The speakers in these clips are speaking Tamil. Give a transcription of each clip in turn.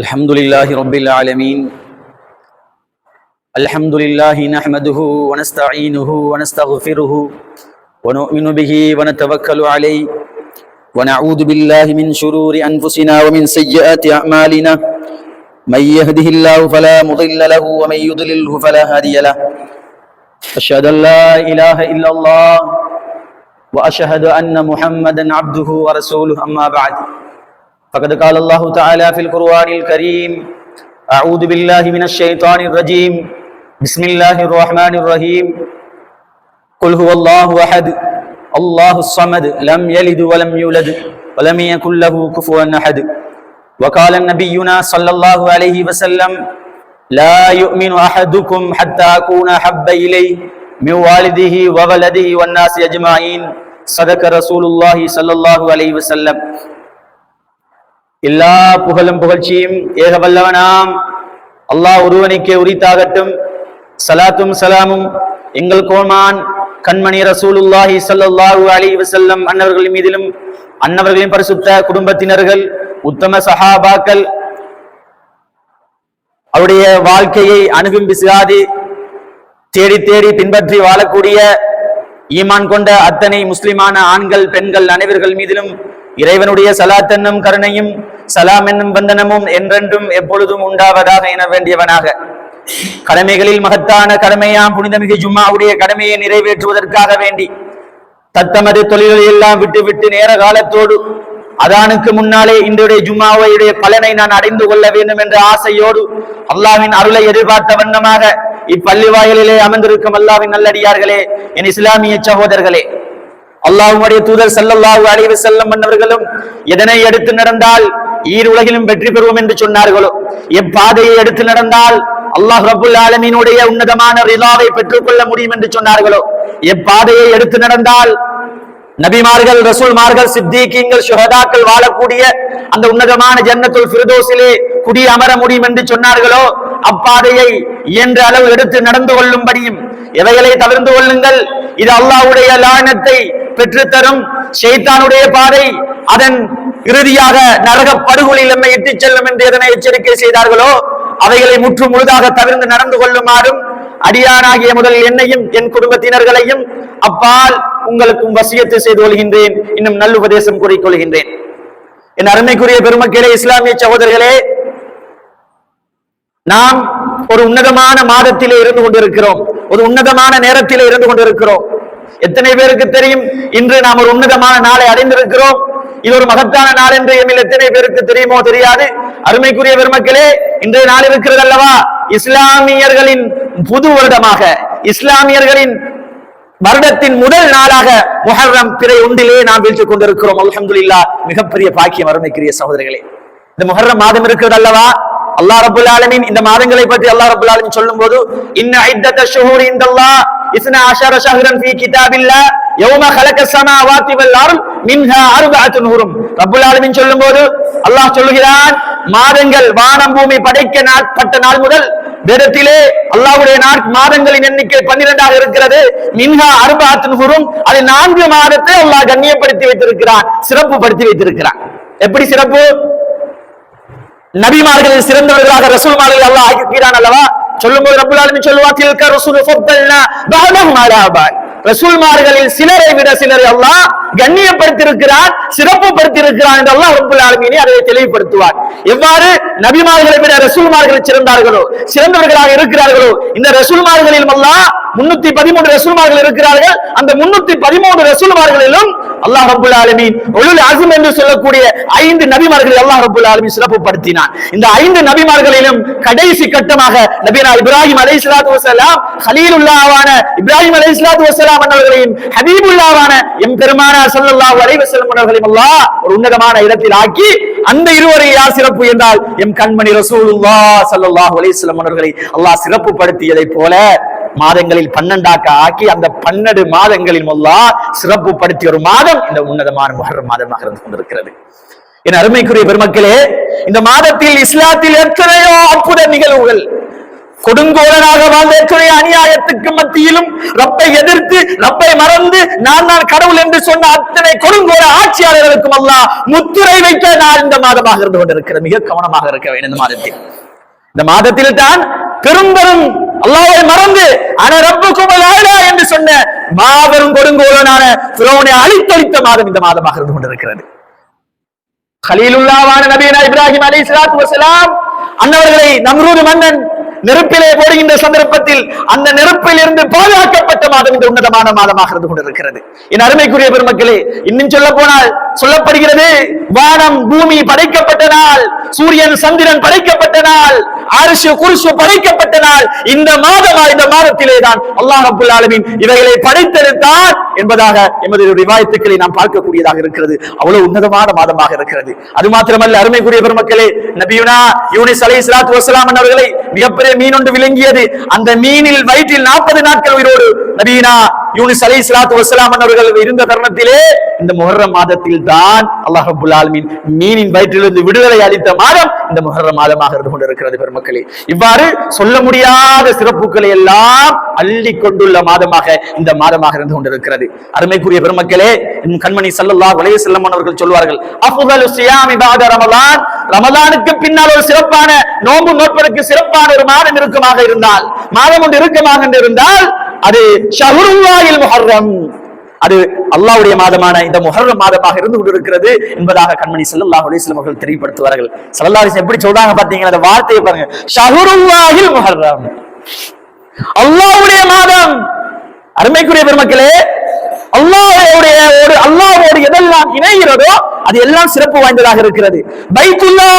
الحمد لله رب العالمين. الحمد لله نحمده ونستعينه ونستغفره ونؤمن به ونتوكل عليه. ونعوذ بالله من شرور أنفسنا ومن سيئات أعمالنا. من يهده الله فلا مضل له ومن يضلله فلا هادي له. أشهد أن لا إله إلا الله وأشهد أن محمدا عبده ورسوله أما بعد. فقد قال الله تعالى في القرآن الكريم أعوذ بالله من الشيطان الرجيم بسم الله الرحمن الرحيم. قل هو الله أحد الله الصمد لم يلد ولم يولد ولم يكن له كفوا أحد. وقال نبينا صلى الله عليه وسلم لا يؤمن أحدكم حتى أكون أحب إليه من والده وولده والناس أجمعين صدق رسول الله صلى الله عليه وسلم. எல்லா புகழும் புகழ்ச்சியும் ஏக வல்லவனாம் அல்லாஹ் ஒருவனுக்கே உரித்தாகட்டும். சலாத்தும் சலாமும். எங்கள் கோமான் கண்மணி ரசூலுல்லாஹி சல்லாஹூ அலி வசல்லம் அன்னவர்கள் மீதிலும் அன்னவர்களின் பரிசுத்த குடும்பத்தினர்கள் உத்தம சஹாபாக்கள் அவருடைய வாழ்க்கையை அணுகும் பிசுகாது தேடி தேடி பின்பற்றி வாழக்கூடிய ஈமான் கொண்ட அத்தனை முஸ்லிமான ஆண்கள் பெண்கள் அனைவர்கள் மீதிலும் இறைவனுடைய சலாத்தன்னும் கருணையும் சலாம் என்னும் வந்தனமும் என்றென்றும் எப்பொழுதும் உண்டாவதாக என வேண்டியவனாக. கடமைகளில் மகத்தான கடமையாம் புனிதமிகு ஜும்மாவுடைய கடமையை நிறைவேற்றுவதற்காக வேண்டி தத்தமது தொழில்களை எல்லாம் விட்டுவிட்டு நேர காலத்தோடு அதானுக்கு முன்னாலே இன்றைய ஜும்மாவையுடைய பலனை நான் அடைந்து கொள்ள வேண்டும் என்ற ஆசையோடு அல்லாவின் அருளை எதிர்பார்த்த வண்ணமாக இப்பள்ளி வாயிலே அமர்ந்திருக்கும் அல்லாவின் நல்லடியார்களே என் இஸ்லாமிய சகோதரர்களே. அல்லாஹுடைய தூதர் செல்லல்லாஹு அழிவு செல்லம் மன்னவர்களும் எதனை எடுத்து நடந்தால் ஈர் உலகிலும் வெற்றி பெறுவோம் என்று சொன்னார்களோ? எப்பாதையை எடுத்து நடந்தால் அல்லாஹ் ரபுல் ஆலமீனுடைய உன்னதமான ரிலாவை பெற்றுக்கொள்ள முடியும் என்று சொன்னார்களோ? எப்பாதையை எடுத்து நடந்தால் நபிமார்கள் ரசூல்மார்கள் சித்திகீங்கள் சுகதாக்கள் வாழக்கூடிய அந்த உன்னதமான ஜன்னத்துல் பிரதோசிலே குடி அமர முடியும் என்று சொன்னார்களோ? அப்பாதையை இயன்ற அளவு எடுத்து நடந்து கொள்ளும்படியும் எவைகளை தவிர்ந்து கொள்ளுங்கள்? இது அல்லாஹ்வுடைய லானத்தை பெற்றுத்தரும் ஷைத்தானுடைய பாதை அதன் இறுதியாக நரக படுகொலில் நம்மை இட்டுச் செல்லும் என்று எதனை எச்சரிக்கை செய்தார்களோ அவைகளை முற்று முழுதாக தவிர்த்து நடந்து கொள்ளுமாறும் அடியானாகிய முதல் என்னையும் என் குடும்பத்தினர்களையும் அப்பால் உங்களுக்கும் வசியத்தை செய்து கொள்கின்றேன். இன்னும் நல்லுபதேசம் கூறிக்கொள்கின்றேன் என் அருமைக்குரிய பெருமக்களே இஸ்லாமிய சகோதரர்களே நாம் ஒரு உன்னதமான மாதத்திலே இருந்து கொண்டிருக்கிறோம். ஒரு உன்னதமான நேரத்திலே இருந்து கொண்டிருக்கிறோம். எத்தனை பேருக்கு தெரியும்? இன்று நாம் ஒரு உன்னதமான நாளை அடைந்திருக்கிறோம். இது ஒரு மகத்தான நாள் என்று எம்மில் எத்தனை பேருக்கு தெரியுமோ தெரியாது. அருமைக்குரிய பெருமக்களே இன்றைய நாள் இருக்கிறது அல்லவா? இஸ்லாமியர்களின் புது வருடமாக இஸ்லாமியர்களின் வருடத்தின் முதல் நாளாக முஹர்ரம் பிறை உண்டிலே நாம் வீழ்ச்சி கொண்டிருக்கிறோம். அலமதுல்லா மிகப்பெரிய பாக்கியம் அருமைக்குரிய சகோதரிகளே இந்த முஹர்ரம் மாதம் இருக்கிறது அல்லவா? அல்லா ரபுல் ஆலமின் இந்த மாதங்களை பற்றி அல்லா ரபுல் ஆலமின் சொல்லும் போது இன்ன ஐத்தத்த ஷுஹூர் இந்தல்லா இஸ்னா அஷர ஷஹ்ரன் ஃபீ கிதாபில்லா யௌம கலக்க சமாவாத்தி வல் அர்த் மின்ஹா அர்பஅத்துன் ஹுரும் ரப்பல் ஆலமீன் சொல்லும்போது அல்லாஹ் சொல்லுகிறான் மாதங்கள் வானம் பூமி படைக்க நாட்பட்ட நாள் முதல் வேதத்திலே அல்லாஹ்வுடைய நாட் மாதங்களின் எண்ணிக்கை பன்னிரெண்டாக இருக்கிறது. மின்ஹா அர்பஅத்துன் ஹுரும் அது நான்கு மாதத்தை அல்லாஹ் கண்ணியப்படுத்தி வைத்திருக்கிறான் சிறப்பு படுத்தி வைத்திருக்கிறான். எப்படி சிறப்பு? நபிமார்களில் சிறந்தவர்களாக ரசூல்மார்களை அல்லாஹ் ஆக்கிக்கிறான் அல்லவா? சொல்லும்போது ரப்பல் ஆலமீன் சொல்லுவா தில்க ரசூலு ஃபத்தல்னா பஅதஹும் அலா பஅத் ரசூல்மார்களில் சிலரை விட சிலரை அல்லாஹ் கண்ணியப்படுத்தியிருக்கிறான் சிறப்புப்படுத்தியிருக்கிறான் என்று அல்லாஹ் ரப்பல் ஆலமீனி அதை தெளிவுபடுத்துவார். எவ்வாறு? நபிமார்களை விட ரசூல்மார்கள் சிறந்தார்களோ? சிறந்தவர்களாக இருக்கிறார்களோ? இந்த ரசூல்மார்களிலும் அல்லாஹ் முன்னூத்தி பதிமூன்று ரசூல்மார்கள் இருக்கிறார்கள். அந்த முன்னூத்தி பதிமூன்று ரசூல்மார்களிலும் அல்லாஹ் ரபுல் ஆலமீன் ஒழுல் அசும் என்று சொல்லக்கூடிய ஐந்து நபிமார்களை அல்லாஹ் ரபுல் ஆலமீன் சிறப்புப்படுத்தினான் இந்த ஐந்து நபிமார்களிலும் கடைசி கட்டமாக நபினா இப்ராஹிம் அலை இஸ்லாத்து வசலாம் ஹலீலுல்லாவான இப்ராஹிம் அலை இஸ்லாத்து வசலாம் அவர்களையும் ஹபீபுல்லாவான எம் பெருமானார் ஸல்லல்லாஹு அலைஹி வஸல்லம் அவர்களையும் அல்லாஹ் ஒரு உன்னதமான இடத்தில் ஆக்கி அந்த இருவரை யார் சிறப்பு என்றால் எம் கண்மணி ரசூலுல்லா சல்லாஹ் அலைஹி வஸல்லம் அவர்களை அல்லாஹ் சிறப்புப்படுத்தியதை போல மாதங்களில் பன்னெண்டாக்க ஆக்கி அந்த பன்னெண்டு மாதங்களில் சிறப்பு படுத்திய ஒரு மாதம் இந்த உன்னதமான முகர் மாதமாக இருந்து கொண்டிருக்கிறது. என் அருமைக்குரிய பெருமக்களே இந்த மாதத்தில் இஸ்லாத்தில் எத்தனையோ அற்புத நிகழ்வுகள் கொடுங்கோலனாக வாழ்ந்த எத்தனை அநியாயத்துக்கு மத்தியிலும் ரப்பை எதிர்த்து ரப்பை மறந்து நான் நான் கடவுள் என்று சொன்ன அத்தனை கொடுங்கோல ஆட்சியாளர்களுக்கும் அல்ல முத்துரை வைக்க நான் இந்த மாதமாக இருந்து கொண்டிருக்கிறேன். மிக கவனமாக இருக்க வேண்டும் இந்த மாதத்தில். இந்த மாதத்தில் தான் பெரும்பெரும் அல்லாவை மறந்து அன ரப்புக்கும் அலா என்று சொன்ன மாபெரும் கொடுங்கோலனான பிறவனை அழித்தழித்த மாதம் இந்த மாதமாக இருந்து கொண்டிருக்கிறது. ஹலீலுல்லாவான நபீனா இப்ராஹிம் அலி சலாத்து வசலாம் அன்னவர்களை நம்ரூது மன்னன் நெருப்பிலே போடுகின்ற சந்தர்ப்பத்தில் அந்த நெருப்பில் இருந்து பாதுகாக்கப்பட்ட மாதம் இந்த உன்னதமான மாதமாக இருந்து கொண்டிருக்கிறது. என் அருமைக்குரிய பெருமக்களே இன்னும் சொல்ல போனால் சொல்லப்படுகிறது வானம் பூமி படைக்கப்பட்ட நாள் சூரியன் சந்திரன் படைக்கப்பட்ட நாள் அரிசு குருசு படைக்கப்பட்ட நாள் இந்த மாதமா இந்த மாதத்திலே தான் அல்லாஹ் அபுல் ஆலமின் இவைகளை படைத்தெடுத்தான் என்பதாக எமது ரிவாயத்துக்களை நாம் பார்க்கக்கூடியதாக இருக்கிறது. அவ்வளவு உன்னதமான மாதமாக இருக்கிறது. அது மாத்திரமல்ல அருமைக்குரிய பெருமக்களே நபியுனா யூனிஸ் அலை சலாத்து வசலாம் அவர்களை மிகப்பெரிய மீன் ஒன்று விளங்கியது. அந்த மீனில் வயிற்றில் நாற்பது நாட்கள் உயிரோடு. நபீனா யூனிஸ் அலி சலாத்து வசலாம் அவர்கள் இருந்த தருணத்திலே இந்த முஹர்ரம் மாதத்தில் தான் அல்லாஹ் அபுல் ஆலமீன் மீனின் வயிற்றிலிருந்து விடுதலை அளித்த மாதம் இந்த முஹர்ரம் மாதமாக இருந்து கொண்டிருக்கிறது பெருமக்களே. இவ்வாறு சொல்ல முடியாத சிறப்புகளை எல்லாம் அள்ளி கொண்டுள்ள மாதமாக இந்த மாதமாக இருந்து கொண்டிருக்கிறது. அருமைக்குரிய பெருமக்களே கண்மணி சல்லல்லாஹு உலக வஸல்லம் அவர்கள் சொல்வார்கள் அஃபுதல் பாத ரமலான். ரமலானுக்கு பின்னால் ஒரு சிறப்பான நோன்பு நோட்பதற்கு சிறப்பான ஒரு மாதம் இருக்குமாக இருந்தால் மாதம் ஒன்று இருக்குமாக இருந்தால் அது ஷஹருல்லாயில் முஹர்ரம். அது அல்லாவுடைய மாதமான இந்த முஹர்ரம் மாதமாக இருந்து கொண்டிருக்கிறது என்பதாக கண்மணி ஸல்லல்லாஹு அலைஹி அவர்கள் தெரியப்படுத்துவார்கள். ஸல்லல்லாஹு எப்படி சொல்றாங்க பாத்தீங்களா அந்த வார்த்தையை பாருங்க. ஷஹருல்லாஹில் முஹர்ரம். அல்லாவுடைய மாதம். அருமைக்குரிய பெருமக்களே அல்லாவுடைய ஒரு அல்லாவோடு எதெல்லாம் இணைகிறதோ அது எல்லாம் சிறப்பு வாய்ந்ததாக இருக்கிறது. பைத்துல்லா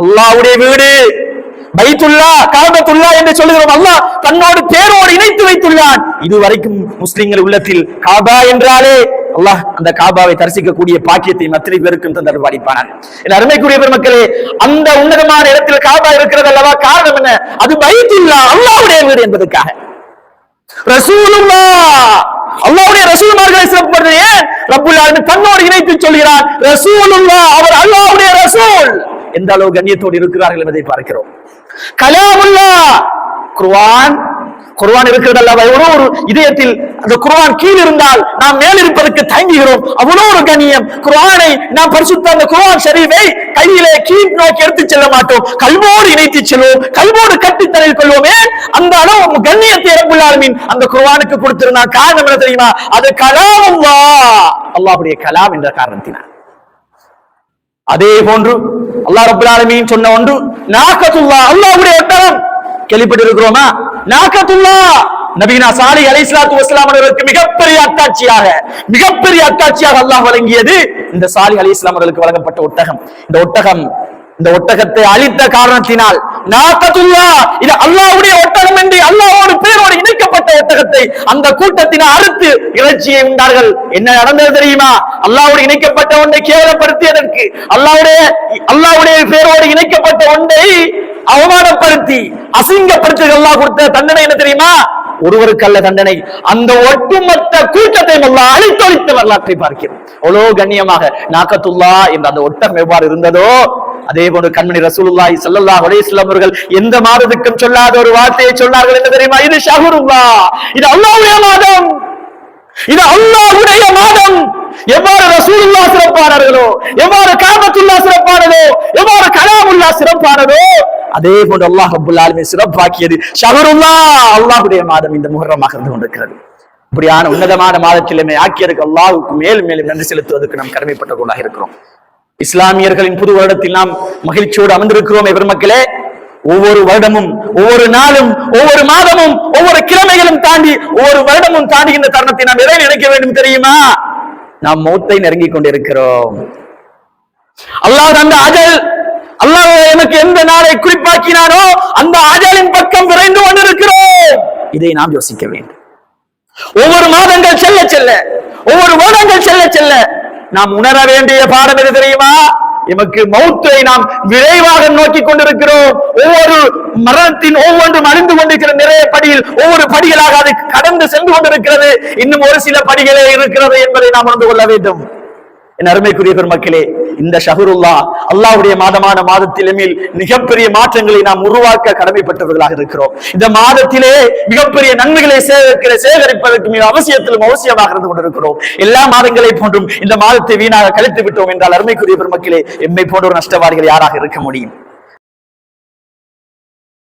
அல்லாவுடைய வீடு. பைத்துல்லா காபத்துல்லா என்று சொல்லுகிறோம். அல்லாஹ் தன்னோடு பேரோடு இணைத்து வைத்துள்ளான். இதுவரைக்கும் முஸ்லிம்கள் உள்ளத்தில் காபா என்றாலே அல்லாஹ் அந்த காபாவை தரிசிக்கக்கூடிய பாக்கியத்தை அத்தனை பேருக்கும் தந்தர் என் அருமைக்குரிய பெருமக்களே அந்த உன்னதமான இடத்தில் காபா இருக்கிறது அல்லவா காரணம் என்ன? அது பைத்துல்லா அல்லாவுடைய வீடு என்பதற்காக. ரசூலுல்லா அல்லாஹ்வுடைய ரசூல்மார்களை சிறப்புப்படுறது ஏன்? ரப்புல் ஆலமீன் தன்னோடு இணைத்து சொல்கிறார் ரசூலுல்லா அவர் அல்லாஹ்வுடைய ரசூல். எந்த அளவு கண்ணியத்தோடு இருக்கிறார்கள் என்பதை பார்க்கிறோம். கலாமுல்லா குர்ஆன் குர்வான் இருக்கிறது அல்லவா எவ்வளோ ஒரு இதயத்தில் அந்த குர்வான் கீழ் இருந்தால் நாம் மேல் இருப்பதற்கு தயங்குகிறோம். அவ்வளோ ஒரு கண்ணியம். குர்வானை நாம் பரிசுத்த அந்த குர்வான் ஷரீஃபை கையிலே கீழ் நோக்கி எடுத்து செல்ல மாட்டோம். கல்வோடு இணைத்து செல்வோம். கல்வோடு கட்டி தரையில் கொள்வோமே. அந்த அளவு கண்ணியத்தை ரப்புல் அந்த குர்வானுக்கு கொடுத்திருந்தான் காரணம் என்ன தெரியுமா? அது கலாம் வா அல்லாஹ்வுடைய கலாம் என்ற காரணத்தினால். அதே போன்று அல்லாஹ் ரப்பல் சொன்ன ஒன்று நாக்கத்துல்லா அல்லாஹ்வுடைய ஒட்டகம் கேள்விப்பட்டிருக்கிறோமா? நாக்கத்துல்லா. நபீனா சாலி அலை இஸ்லாத்து வஸ்லாம் அவர்களுக்கு மிகப்பெரிய அத்தாட்சியாக மிகப்பெரிய அத்தாட்சியாக அல்லாஹ் வழங்கியது இந்த சாலி அலைஹிஸ்ஸலாம் அவர்களுக்கு வழங்கப்பட்ட ஒட்டகம். இந்த ஒட்டகம் இந்த ஒட்டகத்தை அழித்த காரணத்தினால் நாக்கத்துல்லா இது அல்லாவுடைய ஒட்டகம் என்று அல்லாவோடு பேரோடு இணைக்கப்பட்ட ஒட்டகத்தை அந்த கூட்டத்தினர் அறுத்து இறைச்சியை உண்டார்கள். என்ன நடந்தது தெரியுமா? அல்லாவோடு இணைக்கப்பட்ட ஒன்றை கேவலப்படுத்தியதற்கு அல்லாவுடைய அல்லாவுடைய பேரோடு இணைக்கப்பட்ட ஒன்றை அவமானப்படுத்தி அசிங்கப்படுத்தி அல்லாஹ் கொடுத்த தண்டனை என்ன தெரியுமா? ஒருவருக்கு அல்ல தண்டனை. அந்த ஒட்டுமொத்த கூட்டத்தை அல்லாஹ் அழித்தொழித்த வரலாற்றை பார்க்கிறோம். அவ்வளோ கண்ணியமாக நாக்கத்துல்லா என்ற அந்த ஒட்டம் எவ்வாறு இருந்ததோ அதே போன்று கண்மணி ரசூலுல்லாஹி ஸல்லல்லாஹு அலைஹி வஸல்லம் அவர்கள் எந்த மாதத்துக்கும் சொல்லாத ஒரு வார்த்தையை சொன்னார்கள் என்ன தெரியுமா? இது ஷஹருல்லா. இது அல்லாஹ்வுடைய மாதம். இது அல்லாஹ்வுடைய மாதம். எவ்வாறு ரசூலுல்லாஹ் சிறப்பானார்களோ எவ்வாறு காபத்துல்லா சிறப்பானதோ எவ்வாறு கலாமுல்லா சிறப்பானதோ அதே போன்று அல்லாஹ் ரப்பல் ஆலமீன் சிறப்பாக்கியது ஷஹருல்லா. அல்லாஹ்வுடைய மாதம் இந்த முஹர்ரமாக இருந்து கொண்டிருக்கிறது. இப்படியான உன்னதமான மாதத்திலுமே ஆக்கியதுக்கு அல்லாஹுக்கு மேலும் மேலும் நன்றி செலுத்துவதற்கு நாம் கடமைப்பட்டவர்களாக இருக்கிறோம். இஸ்லாமியர்களின் புது வருடத்தில் நாம் மகிழ்ச்சியோடு அமர்ந்திருக்கிறோம் பெருமக்களே. ஒவ்வொரு வருடமும் ஒவ்வொரு நாளும் ஒவ்வொரு மாதமும் ஒவ்வொரு கிழமைகளும் தாண்டி ஒவ்வொரு வருடமும் தாண்டி இந்த தருணத்தை நாம் எதை நினைக்க வேண்டும் தெரியுமா? நாம் மௌத்தை நெருங்கிக் கொண்டிருக்கிறோம். அல்லாஹ் அந்த அஜல் அல்லாஹ் எனக்கு எந்த நாளை குறிப்பாக்கினானோ அந்த அஜலின் பக்கம் விரைந்து கொண்டிருக்கிறோம். இதை நாம் யோசிக்க வேண்டும். ஒவ்வொரு மாதங்கள் செல்ல செல்ல. ஒவ்வொரு வருடங்கள் செல்ல செல்ல. நாம் உணர வேண்டிய பாடம் எது தெரியுமா? எமக்கு மௌத்தை நாம் விரைவாக நோக்கி கொண்டிருக்கிறோம். ஒவ்வொரு மரணத்தின் ஒவ்வொன்றும் அழிந்து கொண்டிருக்கிற நிறைய படியில் ஒவ்வொரு படிகளாக அது கடந்து சென்று கொண்டிருக்கிறது. இன்னும் ஒரு சில படிகளே இருக்கிறது என்பதை நாம் உணர்ந்து கொள்ள வேண்டும். என் அருமைக்குரிய பெருமக்களே இந்த ஷஹருல்லா அல்லாவுடைய மாதமான மாதத்திலே மிகப்பெரிய மாற்றங்களை நாம் உருவாக்க கடமைப்பட்டவர்களாக இருக்கிறோம். இந்த மாதத்திலே மிகப்பெரிய நன்மைகளை சேகரிக்கிற சேகரிப்பதற்கு மிக அவசியத்திலும் அவசியமாக இருந்து கொண்டிருக்கிறோம். எல்லா மாதங்களை போன்றும் இந்த மாதத்தை வீணாக கழித்து விட்டோம் என்றால் அருமைக்குரிய பெருமக்களே எம்மை போன்ற ஒரு நஷ்டவாதிகள் யாராக இருக்க முடியும்?